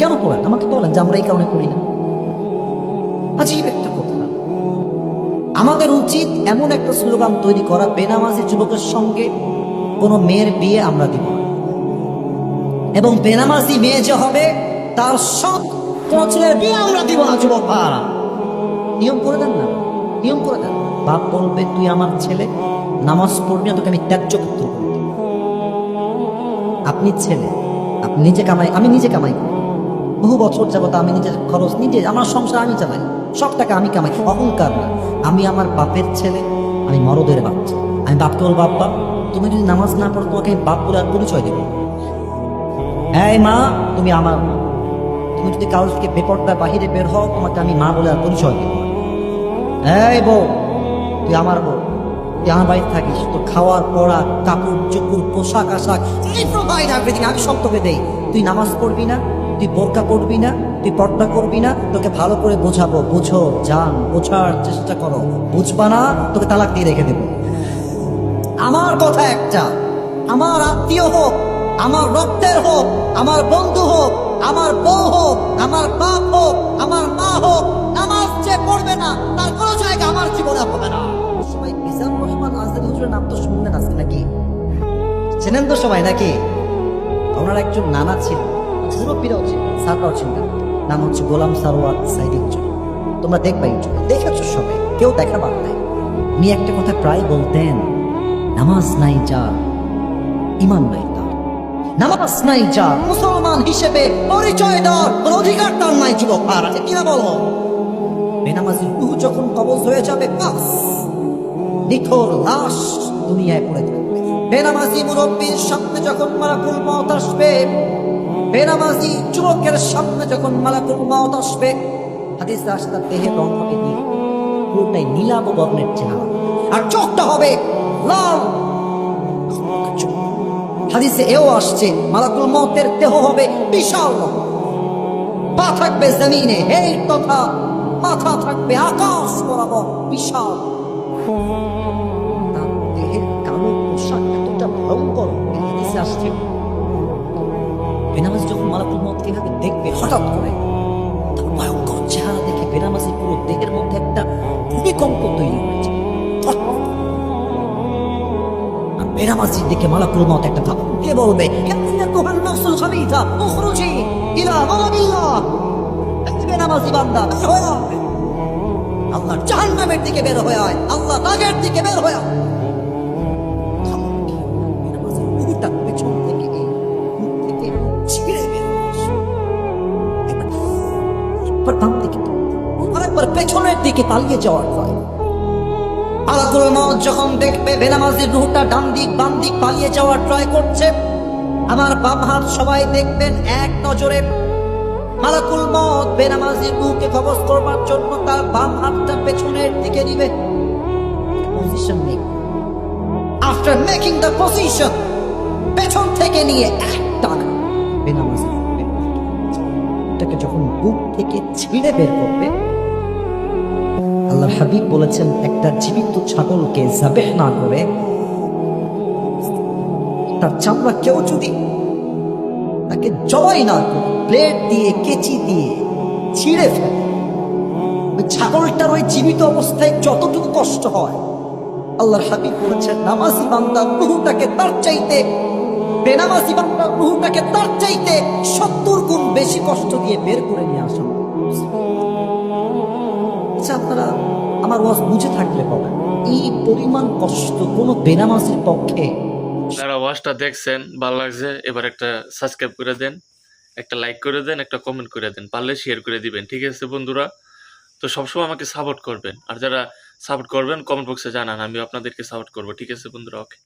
কেন পড়েন আমাকে বলেন যে আমরা এই কারণে করি না। আজীব একটা কথা। আমাদের উচিত এমন একটা স্লোগান তৈরি করা বেনামাজি যুবকের সঙ্গে কোনো মেয়ের বিয়ে আমরা দিব এবং বেনামাজি মেয়ে যে হবে, তার সব কোন ছেলের বিয়ে আমরা দিব না, যুবক ভাড়া নিয়ম করে দেন না। নিয়ম করে দেন। বাপ বলবে, তুই আমার ছেলে, নামাজ পড়বি না, তোকে আমি ত্যায্য পুত্র আপনি ছেলে, আপনি নিজে কামাই, আমি নিজে কামাই করি। বহু বছর যাবত আমি নিজের খরচ নিজে, আমার সংসার আমি চালাই। সব টাকা আমি কামাই। অহংকার না। আমি আমার বাপের ছেলে, আমি মরদের বাচ্চা। আমি বাপকে বল বাপ বাপ। তুমি যদি নামাজ না পড়ো, তোমাকে বাপ বলে আর পরিচয় দেবো। এই মা, তুমি আমার। তুমি যদি কারোর থেকে বেপরটা বাহিরে বের হও, তোমাকে আমি মা বলে আর পরিচয় দেবো। এই বউ, তুই আমার বউ। তুই আমার বাড়িতে থাকিস। তোর খাওয়ার পড়া কাপড় চুপুর পোশাক আশাক আমি সব তোকে দেই। তুই নামাজ পড়বি না? তুই বোরকা পড়বি না, তুই পর্দা করবি না, তোকে ভালো করে বোঝাবো, বুঝো, জান, বোঝার চেষ্টা করো। বুঝবা না, তোকে তালাক দিয়ে রেখে দেবো। আমার কথা একটা, আমার আত্মীয় হোক, আমার রক্তের হোক, আমার বন্ধু হোক, আমার বউ হোক, আমার বাপ হোক, আমার মা হোক, নামাজ যে পড়বে না, তার কোনো জায়গা আমার জীবনে হবে না। সবাই রহমান, আজদের হুজুরের নাম তো শুনলেন আজকে নাকি? চেনেন তো সবাই নাকি? ওনার একজন নানা ছিল মুরব্বীরাও ছিল স্যাররাও ছিলেন নাম হচ্ছে গোলাম সারোয়ার সাইদ ইউটিউব তোমরা দেখবা ইউটিউবে দেখেছ সবাই? কেউ দেখা বাদ নাই। উনি একটা কথা প্রায় বলতেন, নামাজ নাই যা ইমান নাই তার নামাজ নাই যা, মুসলমান হিসেবে পরিচয় দেওয়ার কোনো অধিকার তার নাই, যুবক আর আছে কিনা বলো? বেনামাজি রুহ যখন কবজ হয়ে যাবে, বাস নিথর লাশ দুনিয়ায় পড়ে থাকবে। বেনামাজি মুরব্বীর সামনে যখন মালাকুল মত আসবে বেনামাজি যুবকের সামনে যখন মালাকুল মত আসবে, হাদিস আসে তার দেহের রং হবে নীল, পুরোটাই নীলাভ বর্ণের চেহারা। আর চোখটা হবে লাল। হাদিসে এও আসছে, মালাকুল মতের দেহ হবে বিশাল। পা থাকবে জমিনে এই তথা মাথা থাকবে আকাশ বরাবর বিশাল। তার দেহের কালো পোশাক এতটা ভয়ঙ্কর, হাদিসে আসছে। বেনামাজি যখন মালাকুল মতকে এভাবে দেখবে, হঠাৎ করে তার ভয়ঙ্কর চেহারা দেখে বেনামাজি পুরো দেহের মধ্যে একটা ভূমিকম্প তৈরি হয়েছে। আর বেনামাজি দেখে মালাকুল মত একটা ভাব কে বলবে বেনামাজি বান্দা। আল্লাহর জাহান্নামের দিকে বের হয়ে আয়। আল্লাহ রাগের দিকে বের হয়ে একবার বাম দিকে আরেকবার পেছনের দিকে পালিয়ে যাওয়ার ভয়। আলাকুল মত যখন দেখবে বেনামাজির রুহটা ডান দিক, বাম দিক পালিয়ে যাওয়ার ট্রাই করছে, আমার বাম হাত সবাই দেখবেন এক নজরে। মালাকুল মত বেনামাজির রুহকে কবজ করবার জন্য তার বাম হাতটা পেছনের দিকে নিবে। পজিশন নেই। আফটার মেকিং দ্য পজিশন পেছন থেকে নিয়ে এক টানা এটাকে যখন বুক থেকে ছিঁড়ে বের করবে আল্লাহ হাবিব বলেছেন, একটা জীবিত ছাগলকে জাবেহ না করে, তার চামড়া কেউ যদি তাকে জবাই না করে ব্লেড দিয়ে, কেচি দিয়ে ছিঁড়ে ফেলে ছাগলটার ওই জীবিত অবস্থায় যতটুকু কষ্ট হয় আল্লাহ হাবিব বলেছেন, নামাজি বান্দা, রুহুটাকে তার চাইতে বেনামাজি বান্দা রুহুটাকে তার চাইতে সত্তর গুণ বেশি কষ্ট দিয়ে বের করে নিয়ে আসা আচ্ছা আপনারা আমার ওয়াজ বুঝে থাকলে বলেন, এই পরিমাণ কষ্ট কোনো বেনামাজির পক্ষে? যারা ওয়াচটা দেখছেন, ভালো লাগছে, এবার একটা সাবস্ক্রাইব করে দেন, একটা লাইক করে দেন, একটা কমেন্ট করে দেন, পারলে শেয়ার করে দিবেন, ঠিক আছে বন্ধুরা? তো সবসময় আমাকে সাপোর্ট করবেন, আর যারা সাপোর্ট করবেন কমেন্ট বক্সে জানান আমি আপনাদেরকে সাপোর্ট করব, ঠিক আছে বন্ধুরা? ওকে